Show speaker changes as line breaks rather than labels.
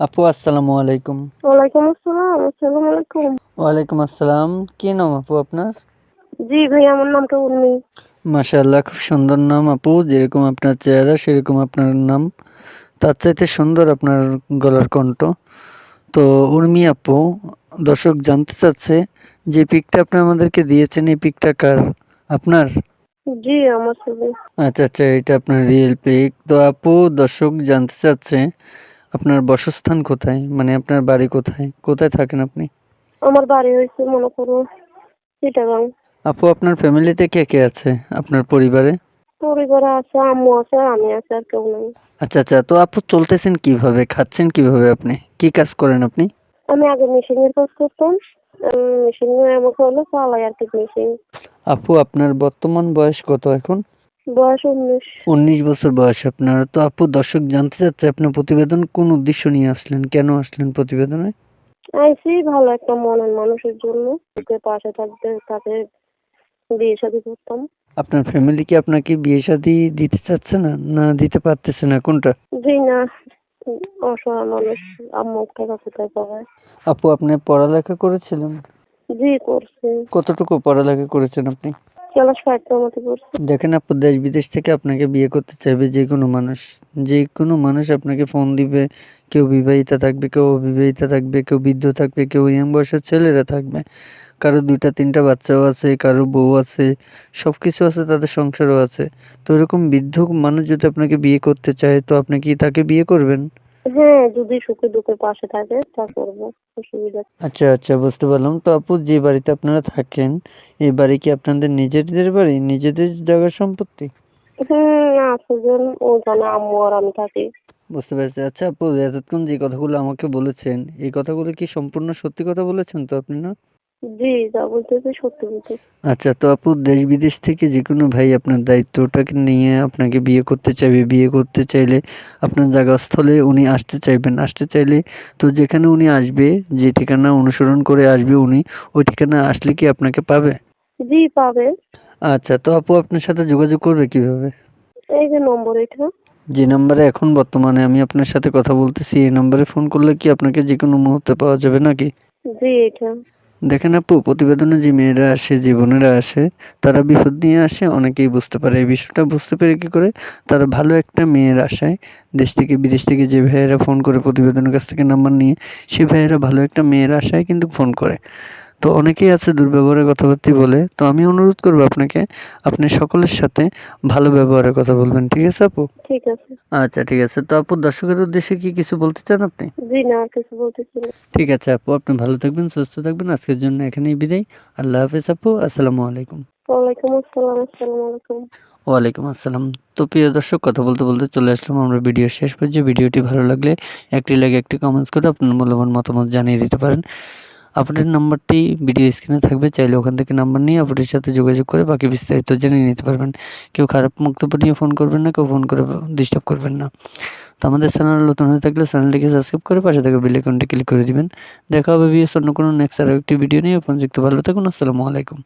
আপু আসসালামু আলাইকুম।
ওয়ালাইকুম আসসালাম আসসালামু আলাইকুম।
ওয়ালাইকুম আসসালাম। কি নাম আপু আপনার?
জি ভাই আমার নামটা উর্মি।
মাশাআল্লাহ খুব সুন্দর নাম আপু। যেরকম আপনার চেহারা সেরকম আপনার নাম। তার চাইতে সুন্দর আপনার গলার কণ্ঠ। তো উর্মি আপু দর্শক জানতে চাচ্ছে যে পিকটা আপনি আমাদেরকে দিয়েছেন এই পিকটা কার? আপনার?
জি আমার ছবি।
আচ্ছা আচ্ছা এটা আপনার রিয়েল পিক তো আপু দর্শক জানতে চাচ্ছে আপনার বাসস্থান কোথায়? মানে আপনার বাড়ি কোথায়? কোথায় থাকেন আপনি?
আমার বাড়ি হয়েছে মনে করো চিটাগাং।
আপু আপনার ফ্যামিলিতে কে কে আছে? আপনার পরিবারে?
পরিবারে আছে আম্মু আছে আমি আছে আর কেউ নেই।
আচ্ছা আচ্ছা তো আপু চলতেছেন কীভাবে? খাচ্ছেন কীভাবে আপনি? কি কাজ করেন আপনি?
আমি আগে মেশিনের কাজ করতাম মেশিন আমাকে হলো চালাই আর কি মেশিন।
আপু আপনার বর্তমান বয়স কত এখন?
বয়স উনিশ।
উনিশ বছর বয়স আপনার। তো আপু দর্শক জানতে চাচ্ছে আপনার প্রতিবেদন কোন উদ্দেশ্য নিয়ে আসলেন? কেন আসলেন প্রতিবেদনে?
আইসি ভালো একটা মনের মানুষের জন্য। যে পাশে থাকবে তাকে বিয়ে শাদী করতাম।
আপনার ফ্যামিলি কি আপনাকে বিয়ে শাদী দিতে চাচ্ছে না? না দিতে পারতেছে না কোনটা?
জি না। অসহায় মানুষ আম্মু টাকা কোথায় পাবে
আপু আপনি পড়ালেখা করেছিলেন?
জি করছি।
কতটুকু পড়ালেখা করেছেন আপনি? দেখেন আপু, দেশ বিদেশ থেকে আপনাকে বিয়ে করতে চাইবে যে কোনো মানুষ। যে কোনো মানুষ আপনাকে ফোন দিবে, কেউ বিবাহিতা থাকবে, কেউ অবিবাহিতা থাকবে, কেউ বৃদ্ধ থাকবে, কেউ ইয়াং বয়সের ছেলেরা থাকবে। কারও দুইটা, তিনটা বাচ্চাও আছে, কারও বউ আছে সব কিছু আছে, তাদের সংসারও আছে। তো এরকম বৃদ্ধ মানুষ যদি আপনাকে বিয়ে করতে চায়, তো আপনি কি তাকে বিয়ে করবেন?
হ্যাঁ যদি সুখে দুঃখে পাশে থাকে তা করব অসুবিধা
আচ্ছা আচ্ছা বুঝতে পারলাম। তো আপু যে বাড়িতে আপনারা থাকেন এই বাড়ি কি আপনাদের নিজেদের বাড়ি নিজেদের জায়গার সম্পত্তি?
হুম আছে জন ও জানে আম্মু আর আমি থাকি।
বুঝতে পেরেছি। আচ্ছা আপু এতক্ষণ যে কথাগুলো আমাকে বলেছেন এই কথাগুলো কি সম্পূর্ণ সত্যি কথা বলেছেন তো আপনি না?
জি যা বলতেছি সত্যি বলতেছি।
আচ্ছা তো আপু দেশ বিদেশ থেকে যে কোনো ভাই আপনার দায়িত্বটাকে নিয়ে আপনাকে বিয়ে করতে চাইবে বিয়ে করতে চাইলে আপনার জায়গাস্থলে উনি আসতে চাইবেন। আসতে চাইলে তো যেখানে উনি আসবে যে ঠিকানা অনুসরণ করে আসবে উনি ওই ঠিকানা আসলে কি আপনাকে পাবে?
জি পাবে।
আচ্ছা তো আপু আপনার সাথে যোগাযোগ করবে কীভাবে?
এই যে নম্বর এটা।
যে নাম্বারে এখন বর্তমানে আমি আপনার সাথে কথা বলতেছি এই নম্বরে ফোন করলে কি আপনাকে যে কোনো মুহূর্তে পাওয়া যাবে নাকি?
জি এটা।
দেখেন আপু, প্রতিবেদনে যে মেয়েরা আসে, যে বোনেরা আসে, তারা বিপদ নিয়ে আসে, অনেকেই বুঝতে পারে। এই বিষয়টা বুঝতে পেরে কী করে? তারা ভালো একটা মেয়ের আশায় দেশ থেকে, বিদেশ থেকে যে ভাইয়েরা ফোন করে প্রতিবেদনের কাছ থেকে নাম্বার নিয়ে, সে ভাইয়েরা ভালো একটা মেয়ের আশায় কিন্তু ফোন করে। তো অনেকেই আছে দুর্ব্যবহারের কথাবার্তি বলে তো আমি অনুরোধ করব আপনাকে আপনি সকলের সাথে ভালো ব্যবহারের কথা বলবেন ঠিক আছে আপু?
ঠিক আছে।
আচ্ছা ঠিক আছে। তো আপু দর্শকের উদ্দেশ্যে কি কিছু বলতে চান আপনি?
জি না আর কিছু বলতেছি না।
ঠিক আছে আপু আপনি ভালো থাকবেন সুস্থ থাকবেন আজকের জন্য এখানেই বিদায়। আল্লাহ হাফেজ আপু আসসালামু আলাইকুম।
ওয়ালাইকুম আসসালাম আসসালামু আলাইকুম।
ওয়ালাইকুম আসসালাম। তো প্রিয় দর্শক কথা বলতে বলতে চলে আসলাম আমরা ভিডিও শেষ পর্যায়ে। ভিডিওটি ভালো লাগলে একটি লাগে একটি কমেন্টস করে আপনার মূল্যবান মতামত জানিয়ে দিতে পারেন। আপনার নাম্বারটি ভিডিও স্ক্রিনে থাকবে, চাইলে ওখান থেকে নাম্বার নিয়ে আপনাদের সাথে যোগাযোগ করে বাকি বিস্তারিত জেনে নিতে পারবেন। কেউ খারাপ মন্তব্য নিয়ে ফোন করবেন না, কেউ ফোন করে ডিস্টার্ব করবেন না। তো আমাদের চ্যানেল নতুন হয়ে থাকলে চ্যানেলটিকে সাবস্ক্রাইব করে পাশে থাকা বিল আইকনটি ক্লিক করে দিবেন। দেখা হবে বিএস অন্য কোনো নেক্সট আরও একটি ভিডিও নিয়ে। পর্যন্ত ভালো থাকুন, আসসালামু আলাইকুম।